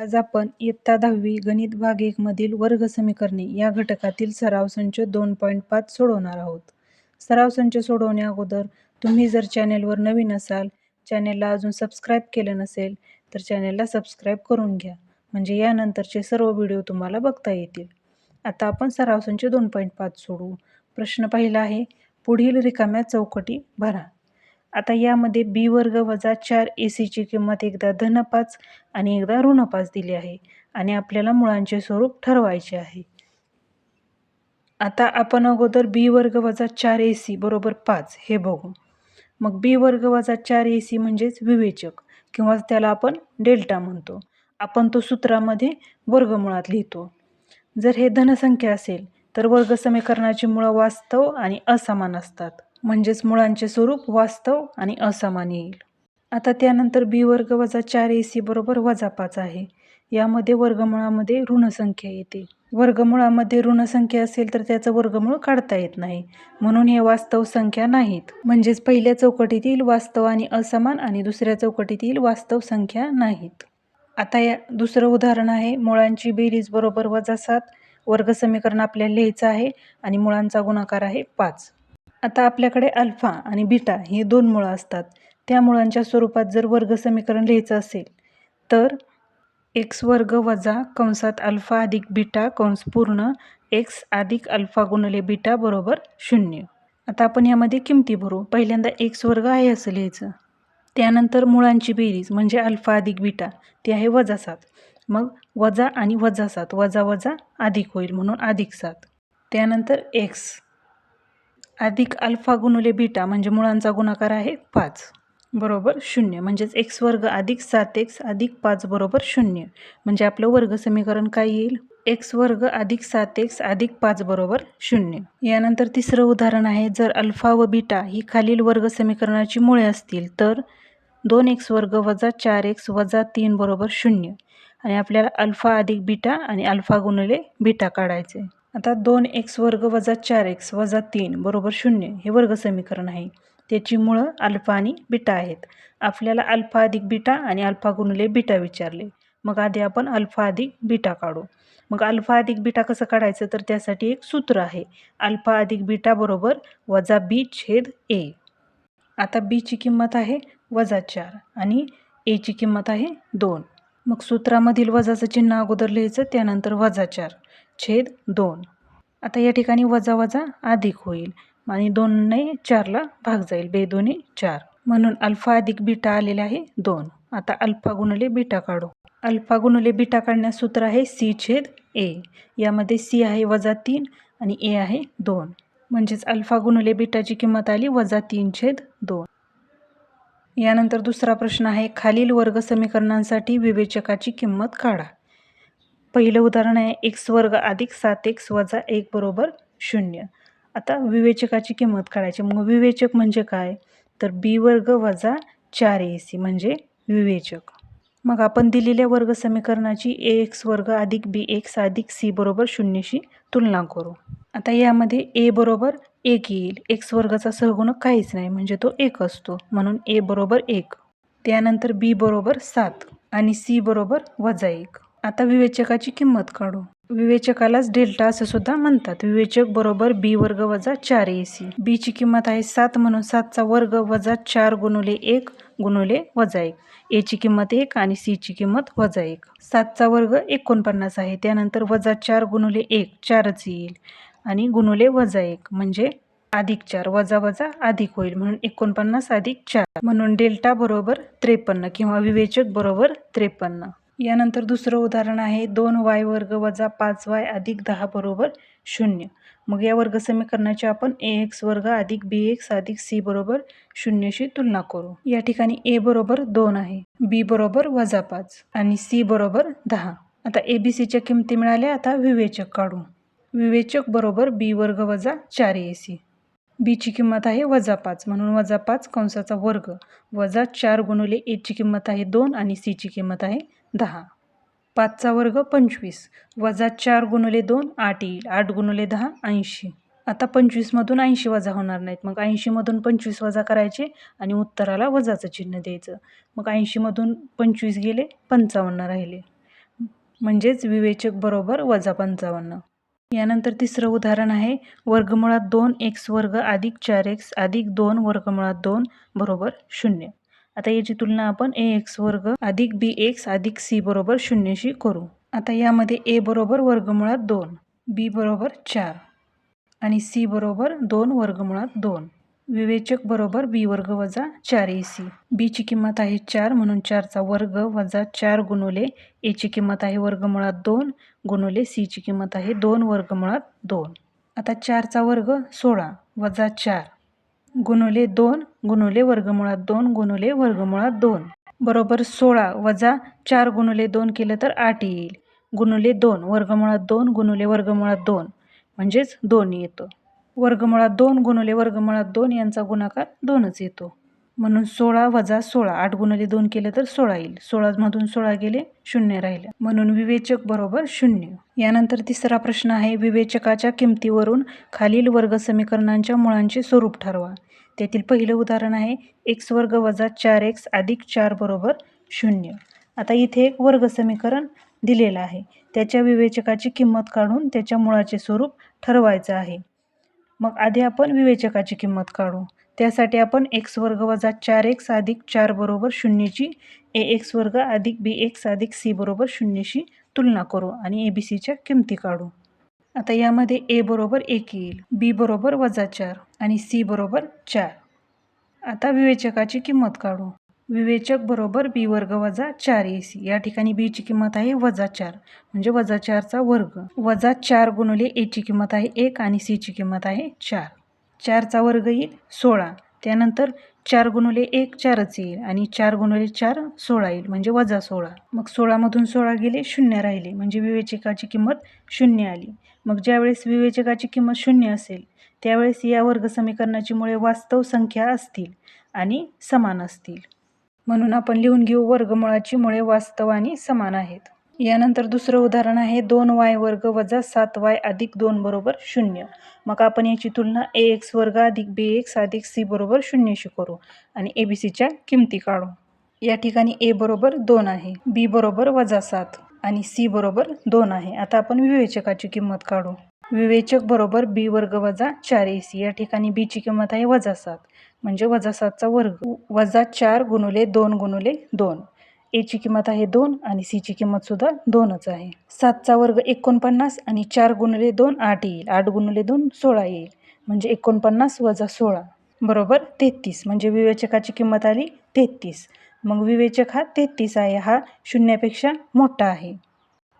आज आपण इयत्ता दहावी गणित भाग एक मधील वर्ग समीकरणे या घटकातील सराव संच दोन पॉईंट पाच सोडवणार आहोत. सराव संच सोडवण्या अगोदर तुम्ही जर चॅनेलवर नवीन असाल, चॅनेलला अजून सबस्क्राईब केलं नसेल तर चॅनेलला सबस्क्राईब करून घ्या म्हणजे यानंतरचे सर्व व्हिडिओ तुम्हाला बघता येतील. आता आपण सराव संच दोन पॉईंट पाच सोडवू. प्रश्न पहिला आहे पुढील रिकाम्या चौकटी भरा. आता यामध्ये बी वर्ग वजा चार ए सीची किंमत एकदा धन पाच आणि एकदा ऋण पाच दिली आहे आणि आपल्याला मुळांचे स्वरूप ठरवायचे आहे. आता आपण अगोदर बी वर्ग वजा चार ए सी बरोबर पाच हे बघू. मग बी वर्ग वजा चार ए सी म्हणजेच विवेचक किंवा त्याला आपण डेल्टा म्हणतो. आपण तो सूत्रामध्ये वर्गमुळात लिहितो. जर हे धनसंख्या असेल तर वर्ग समीकरणाची मुळं वास्तव आणि असमान असतात. म्हणजेच मुळांचे स्वरूप वास्तव आणि असमान येईल. आता त्यानंतर बी वर्ग वजा चार ए सी बरोबर वजा पाच आहे. यामध्ये वर्गमुळामध्ये ऋणसंख्या येते. वर्गमुळामध्ये ऋणसंख्या असेल तर त्याचं वर्गमूळ काढता येत नाही. म्हणून हे वास्तव संख्या नाहीत. म्हणजेच पहिल्या चौकटीतील वास्तव आणि असमान आणि दुसऱ्या चौकटीतील वास्तव संख्या नाहीत. आता या दुसरं उदाहरण आहे मुळांची बेरीज बरोबर वजा सात. वर्ग समीकरण आपल्याला लिहायचं आहे आणि मुळांचा गुणाकार आहे पाच. आता आपल्याकडे अल्फा आणि बीटा ही दोन मुळं असतात. त्या मुळांच्या स्वरूपात जर वर्ग समीकरण लिहायचं असेल तर एक्स वर्ग वजा कंसात अल्फा अधिक बीटा कंस पूर्ण एक्स अधिक अल्फा गुणले बीटा बरोबर शून्य. आता आपण यामध्ये किमती भरू. पहिल्यांदा एक्स वर्ग आहे असं लिहायचं. त्यानंतर मुळांची बेरीज म्हणजे अल्फा अधिक बीटा ती आहे वजा सात. मग वजा आणि वजा सात वजा वजा अधिक होईल म्हणून अधिक सात. त्यानंतर एक्स अधिक अल्फा गुणुले बीटा म्हणजे मुळांचा गुणाकार आहे पाच. बरोबर शून्य. म्हणजेच एक्स वर्ग अधिक सात एक्स अधिक पाच बरोबर शून्य. म्हणजे आपलं वर्ग समीकरण काय येईल? एक्स वर्ग अधिक सात एक्स अधिक पाच बरोबर शून्य. यानंतर तिसरं उदाहरण आहे. जर अल्फा व बीटा ही खालील वर्ग समीकरणाची मुळे असतील तर दोन एक्स वर्ग वजा चार एक्स वजा तीन बरोबर शून्य. आणि आपल्याला अल्फा अधिक बीटा आणि अल्फा गुणिले बीटा काढायचे. आता दोन एक्स वर्ग वजा चार एक्स वजा तीन बरोबर शून्य हे वर्ग समीकरण आहे. त्याची मुळं अल्फा आणि बीटा आहेत. आपल्याला अल्फा अधिक बीटा आणि अल्फा गुणले बीटा विचारले. मग आधी आपण अल्फा अधिक बीटा काढू. मग अल्फा अधिक बीटा कसं काढायचं तर त्यासाठी एक सूत्र आहे. अल्फा अधिक बिटा बरोबर वजा बी छेद ए. आता बीची किंमत आहे वजा चार आणि एची किंमत आहे दोन. मग सूत्रामधील वजाचं चिन्ह अगोदर लिहायचं त्यानंतर वजा चार छेद दोन. आता या ठिकाणी वजा वजा अधिक होईल आणि दोनने चारला भाग जाईल बे चार म्हणून अल्फा अधिक बीटा आलेले आहे दोन. आता अल्फा गुणले बीटा काढू. अल्फा गुणले बीटा काढण्यास सूत्र आहे सी छेद ए. यामध्ये सी आहे वजा तीन आणि ए आहे दोन. म्हणजेच अल्फा गुणले बीटाची किंमत आली वजा तीन छेद दोन. यानंतर दुसरा प्रश्न आहे खालील वर्ग समीकरणांसाठी विवेचकाची किंमत काढा. पहिलं उदाहरण आहे एक्स वर्ग अधिक सात एक्स वजा एक बरोबर शून्य. आता विवेचकाची किंमत काढायची. मग विवेचक म्हणजे काय तर बी वर्ग वजा चार ए सी म्हणजे विवेचक. मग आपण दिलेल्या वर्ग समीकरणाची ए एक्स वर्ग अधिक बी एक्स अधिक सी बरोबर शून्यशी तुलना करू. आता यामध्ये ए बरोबर एक येईल. एक्स वर्गाचा सहगुणक काहीच नाही म्हणजे तो एक असतो म्हणून ए बरोबर एक. त्यानंतर बी बरोबर सात आणि सी बरोबर वजा एक. आता विवेचकाची किंमत काढू. विवेचकालाच डेल्टा असं सुद्धा म्हणतात. विवेचक बरोबर बी वर्ग वजा चार ए सी. बीची किंमत आहे सात म्हणून सातचा वर्ग वजा चार गुणुले एक गुणुले वजा एक. एची किंमत एक आणि सीची किंमत वजा एक. सातचा वर्ग एकोणपन्नास आहे. त्यानंतर वजा चार गुणुले एक चारच येईल आणि गुणुले वजा एक म्हणजे अधिक चार वजा वजा अधिक होईल म्हणून एकोणपन्नास अधिक चार म्हणून डेल्टा बरोबर त्रेपन्न किंवा विवेचक बरोबर त्रेपन्न. यानंतर दुसरं उदाहरण आहे दोन वाय वर्ग वजा पाच वाय अधिक दहा बरोबर शून्य. मग या वर्ग समीकरणाची आपण ए एक्स वर्ग अधिक बी एक्स अधिक सी बरोबर शून्यशी तुलना करू. या ठिकाणी ए बरोबर दोन आहे, बी बरोबर वजा पाच आणि सी बरोबर दहा. आता ए बी सीच्या किमती मिळाल्या आता विवेचक काढू. विवेचक बरोबर बी वर्ग वजा चार ए सी. बीची किंमत आहे वजा पाच म्हणून वजा पाच कंसाचा वर्ग वजा चार गुणुले एची किंमत आहे दोन आणि सीची किंमत आहे दहा. पाचचा वर्ग पंचवीस वजा चार गुणले दोन आठ येईल. आठ गुणले दहा ऐंशी. आता पंचवीसमधून ऐंशी वजा होणार नाहीत. मग ऐंशीमधून पंचवीस वजा करायचे आणि उत्तराला वजाचं चिन्ह द्यायचं. मग ऐंशीमधून पंचवीस गेले पंचावन्न राहिले. म्हणजेच विवेचक बरोबर वजा पंचावन्न यानंतर तिसरं उदाहरण आहे वर्गमुळात दोन एक्स वर्ग अधिक चार एक्स अधिक दोन वर्गमुळात दोन बरोबर शून्य आता याची तुलना आपण ए एक्स वर्ग अधिक बी एक्स अधिक सी बरोबर शून्यशी करू. आता यामध्ये ए बरोबर वर्गमुळात दोन बी बरोबर चार आणि सी बरोबर दोन वर्गमुळात दोन. विवेचक बरोबर बी वर्ग वजा चार ए सी. बीची किंमत आहे चार म्हणून चारचा वर्ग वजा चार गुणुले एची किंमत आहे वर्गमुळात दोन गुणुले सीची किंमत आहे दोन वर्गमुळात दोन. आता चारचा वर्ग सोळा वजा चार गुणुले दोन गुणुले वर्गमुळात दोन गुणुले वर्गमुळात दोन. बरोबर सोळा वजा चार गुणुले दोन केलं तर आठ येईल. गुणुले दोन वर्गमुळात दोन गुणुले वर्गमुळात दोन. म्हणजेच दोन येतो. वर्गमुळात दोन गुणुले वर्गमुळात दोन यांचा गुणाकार दोनच येतो. म्हणून सोळा वजा सोळा आठ गुणले दोन केले तर सोळा येईल. सोळामधून सोळा गेले शून्य राहिले. म्हणून विवेचक बरोबर शून्य. यानंतर तिसरा प्रश्न आहे विवेचकाच्या किमतीवरून खालील वर्ग समीकरणांच्या मुळांचे स्वरूप ठरवा. त्यातील पहिलं उदाहरण आहे एक्स वर्ग वजा चार एक्स अधिक चार बरोबर शून्य. आता इथे एक वर्ग समीकरण दिलेलं आहे. त्याच्या विवेचकाची किंमत काढून त्याच्या मुळाचे स्वरूप ठरवायचं आहे. मग आधी आपण विवेचकाची किंमत काढू. त्यासाठी आपण एक्स वर्ग वजा चार एक्स अधिक चार बरोबर शून्यची ए एक्स वर्ग अधिक बी एक्स अधिक सी बरोबर शून्यशी तुलना करू आणि ए बी सीच्या किमती काढू. आता यामध्ये ए बरोबर एक येईल बी बरोबर वजा चार आणि सी बरोबर चार. आता विवेचकाची किंमत काढू. विवेचक बरोबर बी वर्ग वजा चार ए सी. या ठिकाणी बीची किंमत आहे वजा चार म्हणजे वजा चारचा वर्ग. वजा चार गुणुले एची किंमत आहे एक आणि सीची किंमत आहे चार. चारचा वर्ग येईल सोळा. त्यानंतर चार गुणुले एक चारच येईल आणि चार गुणुले चार सोळा येईल म्हणजे वजा सोळा. मग सोळामधून सोळा गेले शून्य राहिले म्हणजे विवेचकाची किंमत शून्य आली. मग ज्यावेळेस विवेचकाची किंमत शून्य असेल त्यावेळेस या वर्ग समीकरणाची मुळे वास्तव संख्या असतील आणि समान असतील. म्हणून आपण लिहून घेऊ वर्गमुळाची मुळे वास्तव आणि समान आहेत. यानंतर दुसरं उदाहरण आहे दोन वाय वर्ग वजा सात वाय अधिक दोन बरोबर शून्य. मग आपण याची तुलना ए एक्स वर्ग अधिक बी एक्स अधिक सी बरोबर शून्यशी करू आणि ए बी सीच्या किमती काढू. या ठिकाणी ए बरोबर दोन आहे बी बरोबर वजा सात आणि सी बरोबर दोन आहे. आता आपण विवेचकाची किंमत काढू. विवेचक बरोबर बी वर्ग वजा चार ए सी. या ठिकाणी बीची किंमत आहे वजा सात. म्हणजे वजा सातचा वर्ग. वजा चार गुणुले दोन गुणुले दोन. एची किंमत आहे दोन आणि सीची किंमतसुद्धा दोनच आहे. सातचा वर्ग एकोणपन्नास आणि चार गुणले दोन आठ येईल. आठ गुणले दोन सोळा येईल. म्हणजे एकोणपन्नास वजा सोळा. बरोबर? तेहतीस. म्हणजे विवेचकाची किंमत आली तेहतीस. मग विवेचक हा तेहतीस आहे. हा शून्यापेक्षा मोठा आहे.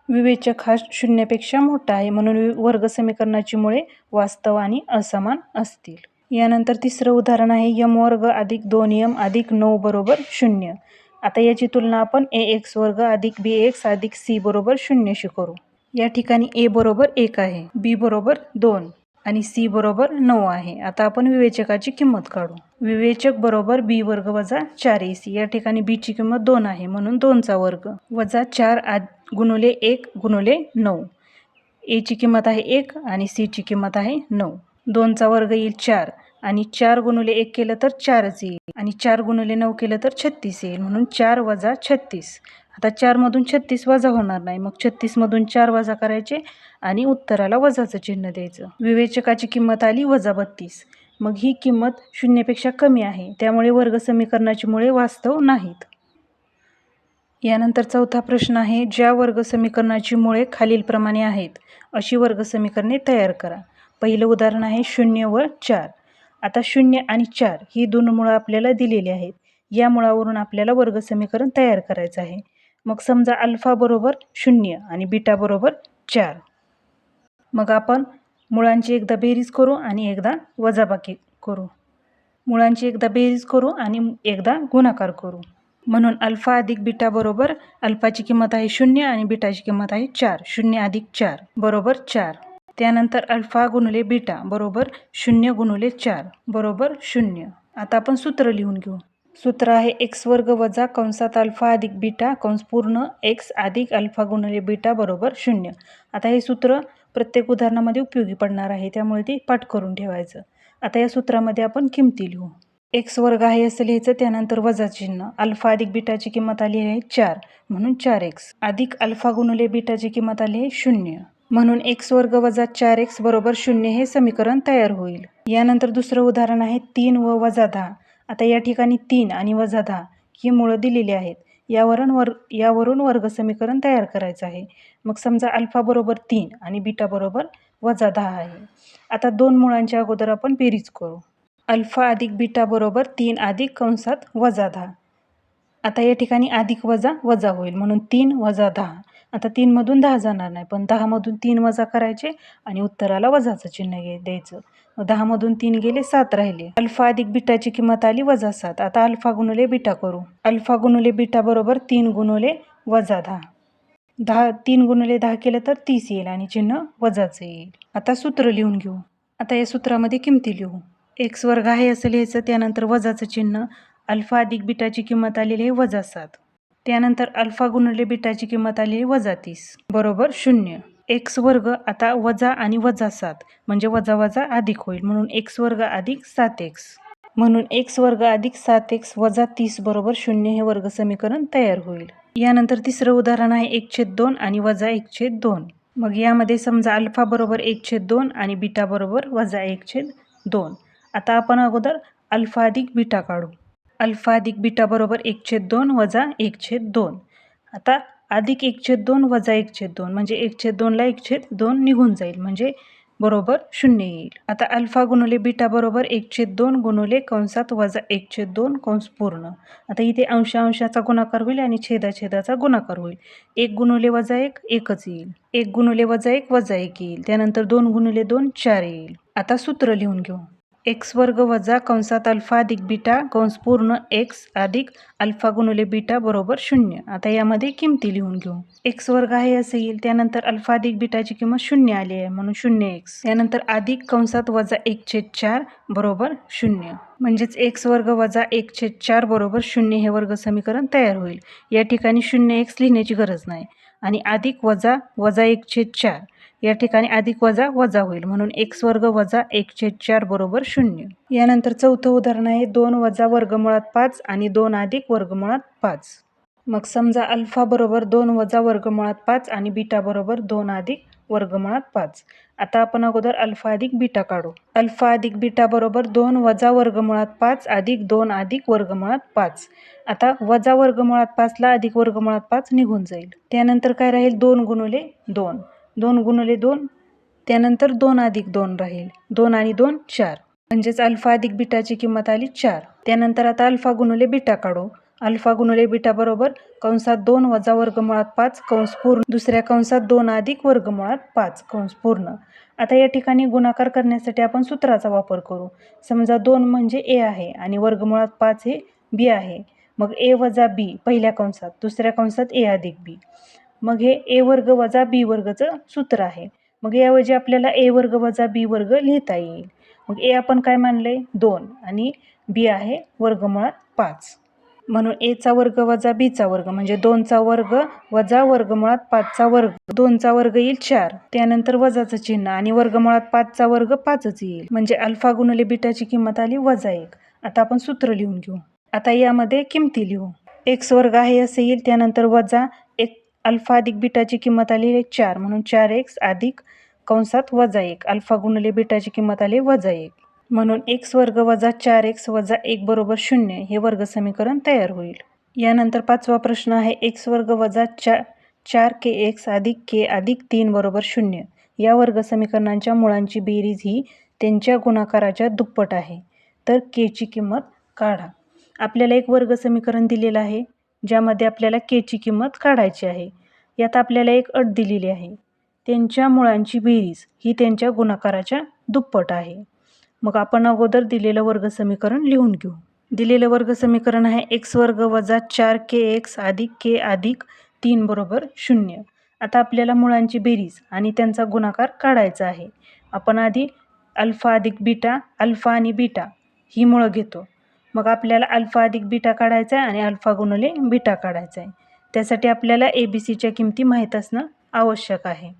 विवेचक हा शून्यापेक्षा मोठा आहे म्हणून वर्ग समीकरणाची मुळे वास्तव आणि असमान असतील. यानंतर तिसरं उदाहरण आहे. यम वर्ग अधिक दोन यम अधिक नऊ बरोबर शून्य. आता याची तुलना आपण ए एक्स वर्ग अधिक बी एक्स अधिक सी बरोबर शून्यशी करू. या ठिकाणी ए बरोबर एक आहे बी बरोबर दोन आणि सी बरोबर नऊ आहे. आता आपण विवेचकाची किंमत काढू. विवेचक बरोबर बी वर्ग वजा चार ए सी या ठिकाणी बीची किंमत दोन आहे म्हणून दोनचा वर्ग वजा चार आद गुणुले एक गुणुले नऊ. एची किंमत आहे एक आणि सीची किंमत आहे नऊ. दोनचा वर्ग येईल चार. आणि चार गुणुले एक केलं तर चारच येईल. आणि चार गुणुले नऊ केलं तर छत्तीस येईल. म्हणून चार वजा छत्तीस. आता चारमधून छत्तीस वजा होणार नाही. मग छत्तीसमधून चार वजा करायचे आणि उत्तराला वजाचं चिन्ह द्यायचं. विवेचकाची किंमत आली वजा बत्तीस. मग ही किंमत शून्यपेक्षा कमी आहे. त्यामुळे वर्ग समीकरणाची मुळे वास्तव नाहीत. यानंतर चौथा प्रश्न आहे ज्या वर्ग समीकरणाची मुळे खालीलप्रमाणे आहेत. अशी वर्ग समीकरणे तयार करा. पहिलं उदाहरण आहे शून्य व चार. आता शून्य आणि चार ही दोन मुळं आपल्याला दिलेली आहेत. या मुळावरून आपल्याला वर्ग समीकरण तयार करायचं आहे. मग समजा अल्फा बरोबर शून्य आणि बीटा बरोबर चार. मग आपण मुळांची एकदा बेरीज करू आणि एकदा वजाबाकी करू. मुळांची एकदा बेरीज करू आणि एकदा गुणाकार करू. म्हणून अल्फा अधिक बीटा बरोबर अल्फाची किंमत आहे शून्य आणि बीटाची किंमत आहे चार. शून्य अधिक चार बरोबर चार. त्यानंतर अल्फा गुणले बीटा बरोबर शून्य गुणुले चार बरोबर शून्य. आता आपण सूत्र लिहून घेऊ. सूत्र आहे एक्स वर्ग वजा कंसात अल्फा अधिक बीटा कंस पूर्ण एक्स अधिक अल्फा गुणले बीटा बरोबर शून्य. आता हे सूत्र प्रत्येक उदाहरणामध्ये उपयोगी पडणार आहे त्यामुळे ते पाठ करून ठेवायचं. आता या सूत्रामध्ये आपण किमती लिहू. एक्स वर्ग आहे असं लिहायचं त्यानंतर वजा चिन्ह. अल्फा अधिक बीटाची किंमत आली आहे चार म्हणून चार एक्स. अधिक अल्फा गुणले बीटाची किंमत आली आहे शून्य. म्हणून एक्स वर्ग वजा चार एक्स बरोबर शून्य हे समीकरण तयार होईल. यानंतर दुसरं उदाहरण आहे तीन व वजा दहा. आता या ठिकाणी तीन आणि वजा दहा ही मुळं दिलेली आहेत. यावरून वर यावरून वर्ग समीकरण तयार करायचं आहे. मग समजा अल्फा बरोबर तीन आणि बीटा बरोबर वजा दहा आहे. आता दोन मुळांच्या अगोदर आपण बेरीज करू. अल्फा अधिक बीटा बरोबर तीन अधिक कंसात वजा दहा. आता या ठिकाणी अधिक वजा वजा होईल. म्हणून तीन वजा दहा. आता तीनमधून दहा जाणार नाही पण दहामधून तीन वजा करायचे आणि उत्तराला वजाचं चिन्ह घे द्यायचं. मग दहामधून तीन गेले सात राहिले. अल्फा अधिक बिटाची किंमत आली वजा सात. आता अल्फा गुणुले बिटा करू. अल्फा गुणुले बिटा बरोबर तीन गुणुले वजा दहा. दहा तीन गुणुले दहा केलं तर तीस येईल आणि चिन्ह वजाचं येईल. आता सूत्र लिहून घेऊ. आता या सूत्रामध्ये किमती लिहू. एक्स वर्ग आहे असं लिहायचं त्यानंतर वजाचं चिन्ह. अल्फा अधिक बिटाची किंमत आलेली आहे वजा सात. त्यानंतर अल्फा गुणले बीटाची किंमत आली आहे वजा तीस. बरोबर शून्य. एक्स वर्ग आता वजा आणि वजा सात म्हणजे वजा वजा अधिक होईल म्हणून एक्स वर्ग अधिक सात एक्स. म्हणून एक्स वर्ग अधिक सात एक्स वजा तीस बरोबर शून्य हे वर्ग समीकरण तयार होईल. यानंतर तिसरं उदाहरण आहे एक छेद दोन आणि वजा एक छेद दोन. मग यामध्ये समजा अल्फा बरोबर एक छेद दोन आणि बीटा बरोबर वजा एक छेद दोन. आता आपण अगोदर अल्फा अधिक बीटा काढू. अल्फा अधिक बीटा बरोबर एक छेद दोन वजा एक छेद दोन. आता अधिक एक छेद दोन वजा एक छेद दोन म्हणजे एक छेद दोनला एक छेद दोन निघून जाईल म्हणजे बरोबर शून्य येईल. आता अल्फा गुणुले बीटा बरोबर एक छेद दोन गुणुले कंसात वजा एक छेद दोन कंस पूर्ण. आता इथे अंश अंशाचा गुणाकार होईल आणि छेदाछेदाचा गुणाकार होईल. एक गुणुले वजा एक एकच येईल. एक गुणुले वजा एक वजा एक येईल. त्यानंतर दोन गुणुले दोन चार येईल. आता सूत्र लिहून घेऊ. एक्स वर्ग वजा कंसात अल्फा अधिक बीटा कंस पूर्ण एक्स अधिक अल्फा गुणुले बीटा बरोबर शून्य. आता यामध्ये किमती लिहून घेऊ. एक्स वर्ग आहे असं येईल. त्यानंतर अल्फा अधिक बीटाची किंमत शून्य आली आहे. म्हणून शून्य एक्स. त्यानंतर अधिक कंसात वजा एक छेद चार बरोबर शून्य. म्हणजेच एक्स वर्ग वजा एक छेद चार बरोबर शून्य हे वर्ग समीकरण तयार होईल. या ठिकाणी शून्य एक्स लिहिण्याची गरज नाही. आणि अधिक वजा वजा एक छेद चार. या ठिकाणी अधिक वजा वजा होईल. म्हणून एक्स वर्ग वजा एक छेद चार बरोबर शून्य. यानंतर चौथं उदाहरण आहे दोन वजा वर्गमुळात पाच आणि दोन अधिक वर्गमुळात पाच. मग समजा अल्फा बरोबर दोन वजा वर्गमुळात पाच आणि बीटा बरोबर दोन अधिक वर्गमुळात पाच. आता आपण अगोदर अल्फा अधिक बीटा काढू. अल्फा अधिक बीटा बरोबर दोन वजा वर्गमुळात पाच अधिक दोन अधिक वर्गमुळात पाच. आता वजा वर्गमुळात पाचला अधिक वर्गमुळात पाच निघून जाईल. त्यानंतर काय राहील? दोन गुणुले दोन. दोन गुणले दोन त्यानंतर दोन अधिक दोन राहील. दोन आणि दोन चार. म्हणजेच अल्फा अधिक बीटाची किंमत आली चार. त्यानंतर आता अल्फा गुणले बीटा काढू. अल्फा गुणले बिटा बरोबर कंसात दोन वजा वर्गमुळात पाच कंस पूर्ण. दुसऱ्या कंसात दोन अधिक वर्गमुळात पाच कंस पूर्ण. आता या ठिकाणी गुणाकार करण्यासाठी आपण सूत्राचा वापर करू. समजा दोन म्हणजे ए आहे आणि वर्गमुळात पाच हे बी आहे. मग ए वजा बी पहिल्या कंसात दुसऱ्या कंसात ए अधिक बी. मग हे ए वर्ग वजा बी वर्गचं सूत्र आहे. मग याऐवजी आपल्याला ए वर्ग वजा बी वर्ग लिहिता येईल. मग ए आपण काय मानले दोन. आणि बी आहे वर्गमुळात पाच. म्हणून एचा वर्ग वजा बीचा वर्ग म्हणजे दोनचा वर्ग वजा वर्गमुळात पाचचा वर्ग. दोनचा वर्ग येईल चार. त्यानंतर वजाचं चिन्ह आणि वर्गमुळात पाचचा वर्ग पाचच येईल. म्हणजे अल्फा गुणले बीटाची किंमत आली वजा एक. आता आपण सूत्र लिहून घेऊ. आता यामध्ये किमती लिहू. एक्स वर्ग आहे असे येईल त्यानंतर वजा अल्फा अधिक बीटाची किंमत आली आहे चार म्हणून चार एक्स अधिक कंसात वजा एक. अल्फा गुणले बीटाची किंमत आली वजा एक. म्हणून एक्स वर्ग वजा चार एक्स वजा एक बरोबर शून्य हे वर्ग समीकरण तयार होईल. यानंतर पाचवा प्रश्न आहे एक्स वर्ग वजा चा चार के एक्स अधिक के अधिक तीन बरोबर शून्य. या वर्ग समीकरणांच्या मुळांची बेरीज ही त्यांच्या गुणाकाराच्या दुप्पट आहे. तर केची किंमत काढा. आपल्याला एक वर्ग समीकरण दिलेलं आहे. ज्यामध्ये आपल्याला केची किंमत काढायची आहे. यात आपल्याला एक अट दिलेली आहे. त्यांच्या मुळांची बेरीज ही त्यांच्या गुणाकाराच्या दुप्पट आहे. मग आपण अगोदर दिलेलं वर्ग समीकरण लिहून घेऊ. दिलेलं वर्ग समीकरण आहे एक्स वर्ग वजा चार के एक्स अधिक के अधिक तीन बरोबर शून्य. आता आपल्याला मुळांची बेरीज आणि त्यांचा गुणाकार काढायचा आहे. आपण आधी अल्फा अधिक बीटा अल्फा आणि बीटा ही मुळं घेतो. मग आपल्याला अल्फा अधिक बीटा काढायचा आहे आणि अल्फा गुणले बीटा काढायचा आहे. त्यासाठी आपल्याला ए बी सीच्या किमती माहीत असणं आवश्यक आहे.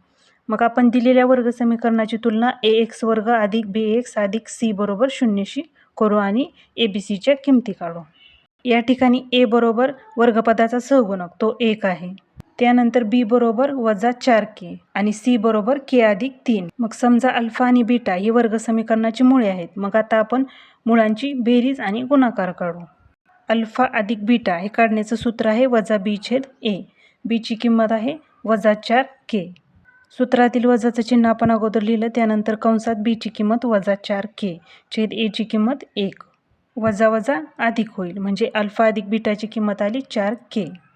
मग आपण दिलेल्या वर्ग समीकरणाची तुलना ए एक्स वर्ग अधिक बी एक्स अधिक सी बरोबर शून्यशी करू आणि ए बी सीच्या किमती काढू. या ठिकाणी ए बरोबर वर्गपदाचा सहगुणक तो एक आहे. त्यानंतर बी बरोबर वजा चार के आणि सी बरोबर के अधिक तीन. मग समजा अल्फा आणि बीटा ही वर्ग समीकरणाची मुळे आहेत. मग आता आपण मुळांची बेरीज आणि गुणाकार काढू. अल्फा अधिक बीटा हे काढण्याचं सूत्र आहे वजा बी छेद ए. बीची किंमत आहे वजा चार के. सूत्रातील वजाचं चिन्ह आपण अगोदर लिहिलं. त्यानंतर कंसात बीची किंमत वजा चार के छेद एची किंमत एक. वजा वजा अधिक होईल. म्हणजे अल्फा अधिक बीटाची किंमत आली चार के.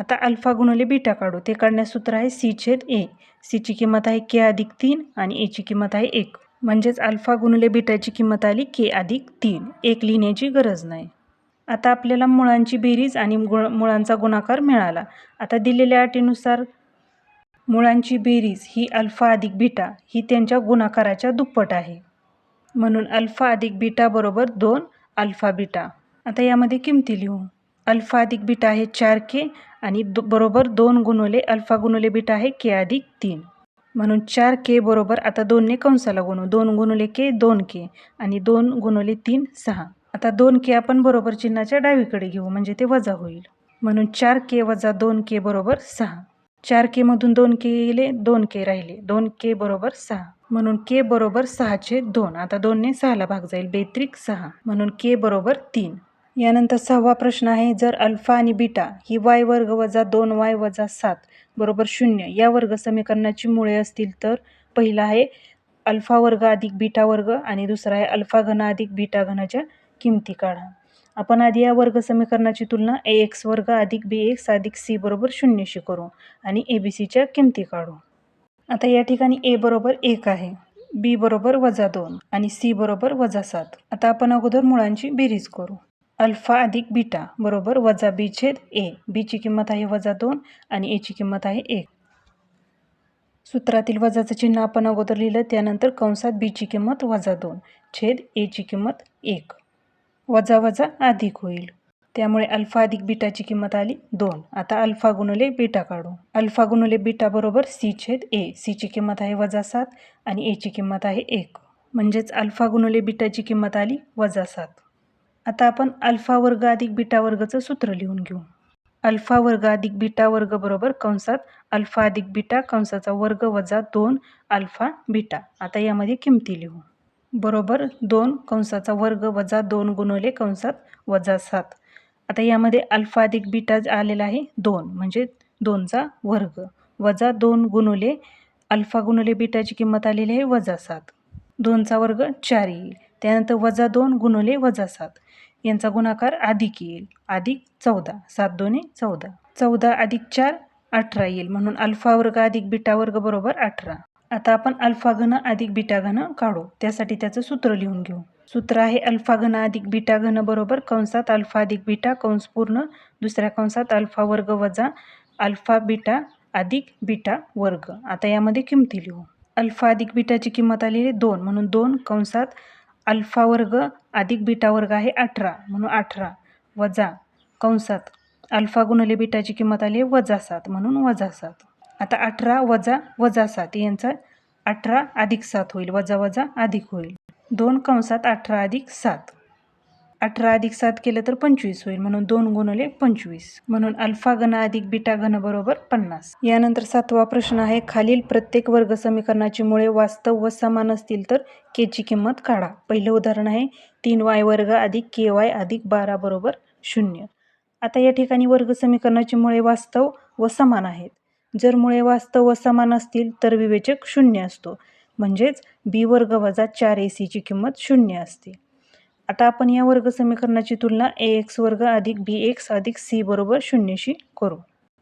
आता अल्फा गुणले बीटा काढू. ते काढण्यास सूत्र आहे सी छेद ए. सीची किंमत आहे के अधिक तीन आणि एची किंमत आहे एक. म्हणजेच अल्फा गुणले बीटाची किंमत आली के अधिक तीन. एक लिहिण्याची गरज नाही. आता आपल्याला मुळांची बेरीज आणि गुण मुळांचा गुणाकार मिळाला. आता दिलेल्या अटीनुसार मुळांची बेरीज ही अल्फा अधिक बीटा ही त्यांच्या गुणाकाराच्या दुप्पट आहे. म्हणून अल्फा अधिक बीटा बरोबर दोन अल्फा बीटा. आता यामध्ये किमती लिहू. अल्फा अधिक बीटा आहे चार के आणि दो बरोबर दोन गुणवले अल्फा गुणवले बीटा आहे के अधिक तीन. म्हणून चार के बरोबर आता दोनने कंसाला गुणू. दोन गुणवले के दोन के आणि दोन गुणवले तीन सहा. आता दोन के आपण बरोबर चिन्हाच्या डावीकडे घेऊ म्हणजे ते वजा होईल. म्हणून चार के वजा दोन के बरोबर सहा. चार के मधून दोन के येले दोन के राहिले. दोन के बरोबर सहा. म्हणून के बरोबर सहाचे दोन. आता दोनने सहाला भाग जाईल. बेत्रिक सहा. म्हणून के बरोबर तीन. यानंतर सहावा प्रश्न आहे जर अल्फा आणि बीटा ही वाय वर्ग वजा दोन वाय वजा सात बरोबर शून्य या वर्ग समीकरणाची मुळे असतील तर पहिला आहे अल्फा वर्ग अधिक बीटा वर्ग आणि दुसरा आहे अल्फा घन अधिक बीटा घनाच्या किमती काढा. आपण आधी या वर्ग समीकरणाची तुलना ए एक्स वर्ग अधिक बी एक्स अधिक सी बरोबर शून्यशी करू आणि ए बी सीच्या किमती काढू. आता या ठिकाणी ए बरोबर एक आहे बी बरोबर वजा दोन आणि सी बरोबर वजा सात. आता आपण अगोदर मुळांची बेरीज करू. अल्फा अधिक बीटा बरोबर वजा बी छेद ए. बीची किंमत आहे वजा दोन आणि एची किंमत आहे एक. सूत्रातील वजाचं चिन्ह आपण अगोदर लिहिलं त्यानंतर कंसात बीची किंमत वजा दोन छेद एची किंमत एक. वजा वजा अधिक होईल. त्यामुळे अल्फा अधिक बीटाची किंमत आली दोन. आता अल्फा गुणले बीटा काढू. अल्फा गुणले बीटा बरोबर सी छेद ए सीची किंमत आहे वजा सात आणि एची किंमत आहे एक. म्हणजेच अल्फा गुणले बीटाची किंमत आली वजा सात. आता आपण अल्फा वर्ग अधिक बीटा वर्गचं सूत्र लिहून घेऊ. अल्फा वर्ग अधिक बीटा वर्ग बरोबर कंसात अल्फा अधिक बीटा कंसाचा वर्ग वजा दोन अल्फा बीटा. आता यामध्ये किमती लिहू. बरोबर दोन कंसाचा वर्ग वजा दोन गुणवले कंसात वजा सात. आता यामध्ये अल्फा अधिक बीटा आलेला आहे दोन म्हणजे दोनचा वर्ग. वजा दोन गुणवले अल्फा गुणवले बीटाची किंमत आलेली आहे वजा सात. दोनचा वर्ग चार येईल. त्यानंतर वजा दोन गुणवले वजा सात. यांचा गुणाकार अधिक येईल. अधिक चौदा. सात दोन्ही चौदा. चौदा अधिक चार अठरा येईल. म्हणून अल्फा वर्ग अधिक बीटा वर्ग बरोबर अठरा. आता आपण अल्फा घन अधिक बीटा घन काढू. त्यासाठी त्याचं सूत्र लिहून घेऊ. सूत्र आहे अल्फा घन अधिक बीटा घन बरोबर कंसात अल्फा अधिक बीटा कंस पूर्ण. दुसऱ्या कंसात अल्फा वर्ग वजा अल्फा बीटा अधिक बीटा वर्ग. आता यामध्ये किमती लिहू. अल्फा अधिक बीटाची किंमत आलेली दोन. म्हणून दोन कंसात अल्फा वर्ग अधिक बीटा वर्ग आहे अठरा म्हणून अठरा वजा कंसात. अल्फा गुणले बीटाची किंमत आली आहे वजा सात म्हणून वजा सात. आता अठरा वजा वजा सात यांचा अठरा अधिक सात होईल वजा वजा अधिक होईल. दोन कंसात अठरा अधिक सात. अठरा अधिक सात केलं तर पंचवीस होईल. म्हणून दोन गुणवले पंचवीस. म्हणून अल्फा घन अधिक बीटा घन बरोबर पन्नास. यानंतर सातवा प्रश्न आहे खालील प्रत्येक वर्ग समीकरणाची मुळे वास्तव व समान असतील तर केची किंमत काढा. पहिलं उदाहरण आहे तीन वाय वर्ग अधिक के वाय अधिक बारा बरोबर शून्य. आता या ठिकाणी वर्ग समीकरणाची मुळे वास्तव व समान आहेत. जर मुळे वास्तव व समान असतील तर विवेचक शून्य असतो. म्हणजेच बी वर्ग वजा चार ए सीची किंमत शून्य असते. आता आपण या वर्ग समीकरणाची तुलना ए एक्स वर्ग अधिक बी एक्स अधिक सी बरोबर शून्यशी करू.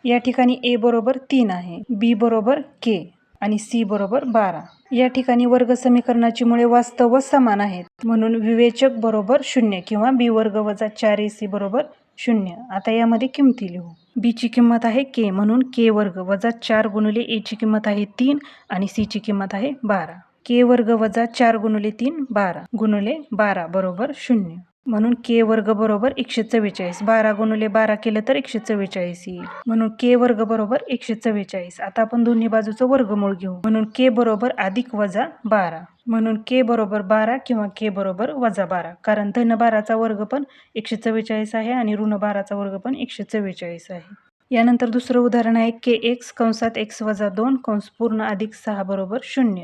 या ठिकाणी ए बरोबर तीन आहे बी बरोबर के आणि सी बरोबर बारा. या ठिकाणी वर्ग समीकरणाची मुळे वास्तव व समान आहेत म्हणून विवेचक बरोबर शून्य किंवा बी वर्ग वजा चार ए सी बरोबर शून्य. आता यामध्ये किमती लिहू. बीची किंमत आहे के म्हणून के वर्ग वजा चार गुणुले एची किंमत आहे तीन आणि सीची किंमत आहे बारा. के वर्ग वजा चार गुणुले तीन बारा. गुणुले बारा बरोबर शून्य. म्हणून के वर्ग बरोबर एकशे चव्वेचाळीस. बारा गुणुले बारा केलं तर एकशे चव्वेचाळीस येईल. म्हणून के वर्ग बरोबर एकशे चव्वेचाळीस. आता आपण दोन्ही बाजूचं वर्गमूळ घेऊ. म्हणून के बरोबर अधिक वजा बारा. म्हणून के बरोबर बारा किंवा के बरोबर वजा बारा. कारण धन बाराचा वर्ग पण एकशे चव्वेचाळीस आहे आणि ऋण बाराचा वर्ग पण एकशे चव्वेचाळीस आहे. यानंतर दुसरं उदाहरण आहे के एक्स कंसात एक्स वजा दोन कंस पूर्ण अधिक सहा बरोबर शून्य.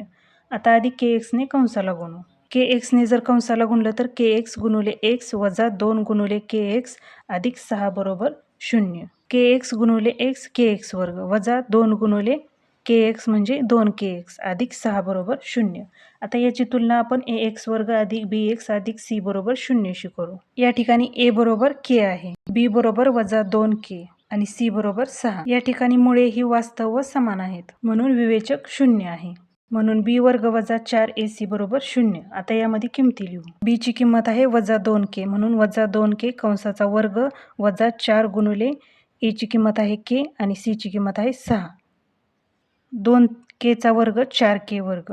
आता आधी के एक्सने कंसाला गुणू. के एक्सने जर कंसाला गुणलं तर के एक्स गुणुले एक्स वजा दोन गुणुले के एक्स अधिक सहा बरोबर शून्य. के एक्स गुणुले एक्स के एक्स वर्ग वजा दोन गुणुले के एक्स म्हणजे दोन के एक्स अधिक सहा बरोबर शून्य. आता याची तुलना आपण ए एक्स वर्ग अधिक बी एक्स अधिक सी बरोबर शून्यशी करू. या ठिकाणी ए बरोबर के आहे. बी बरोबर वजा दोन के आणि सी बरोबर सहा. या ठिकाणी मुळे ही वास्तव व समान आहेत. म्हणून विवेचक शून्य आहे. म्हणून बी वर्ग वजा चार ए सी बरोबर शून्य. आता यामध्ये किमती लिहू. बी ची किंमत आहे वजा दोन के म्हणून वजा दोन के कंसाचा वर्ग वजा चार गुणुले ए ची किंमत आहे के आणि सी ची किंमत आहे सहा. दोन केचा वर्ग चार के वर्ग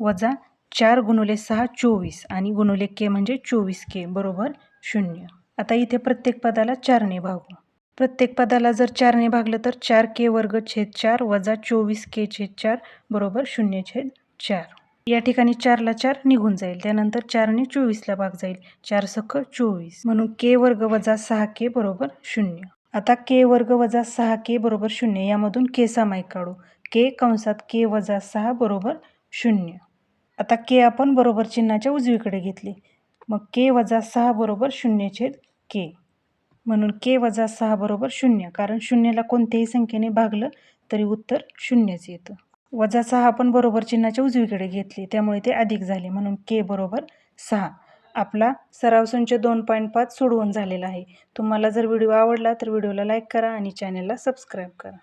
वजा चार गुणुले सहा चोवीस आणि गुणुले के म्हणजे चोवीस के बरोबर शून्य. आता इथे प्रत्येक पदाला चारने भागू. प्रत्येक पदाला जर चारने भागलं तर चार के वर्ग छेद चार वजा चोवीस के छेद चार बरोबर शून्य छेद चार. या ठिकाणी चारला चार निघून जाईल. त्यानंतर चारने चोवीसला भाग जाईल. चार सख चोवीस. म्हणून के वर्ग वजा सहा के बरोबर शून्य. आता के वर्ग वजा सहा के बरोबर शून्य यामधून के सामायिक काढू. के कंसात के वजा सहा बरोबर शून्य. आता के आपण बरोबर चिन्हाच्या उजवीकडे घेतले. मग के वजा सहा बरोबर शून्य छेद के. म्हणून के वजा सहा बरोबर शून्य. कारण शून्याला कोणत्याही संख्येने भागलं तरी उत्तर शून्यच येतं. वजा सहा आपण बरोबर चिन्हाच्या उजवीकडे घेतली त्यामुळे ते अधिक झाले. म्हणून के बरोबर सहा. आपला सराव संच दोन पॉईंट पाच सोडवून झालेला आहे. तुम्हाला जर व्हिडिओ आवडला तर व्हिडिओला लाईक करा आणि चॅनलला सबस्क्राईब करा.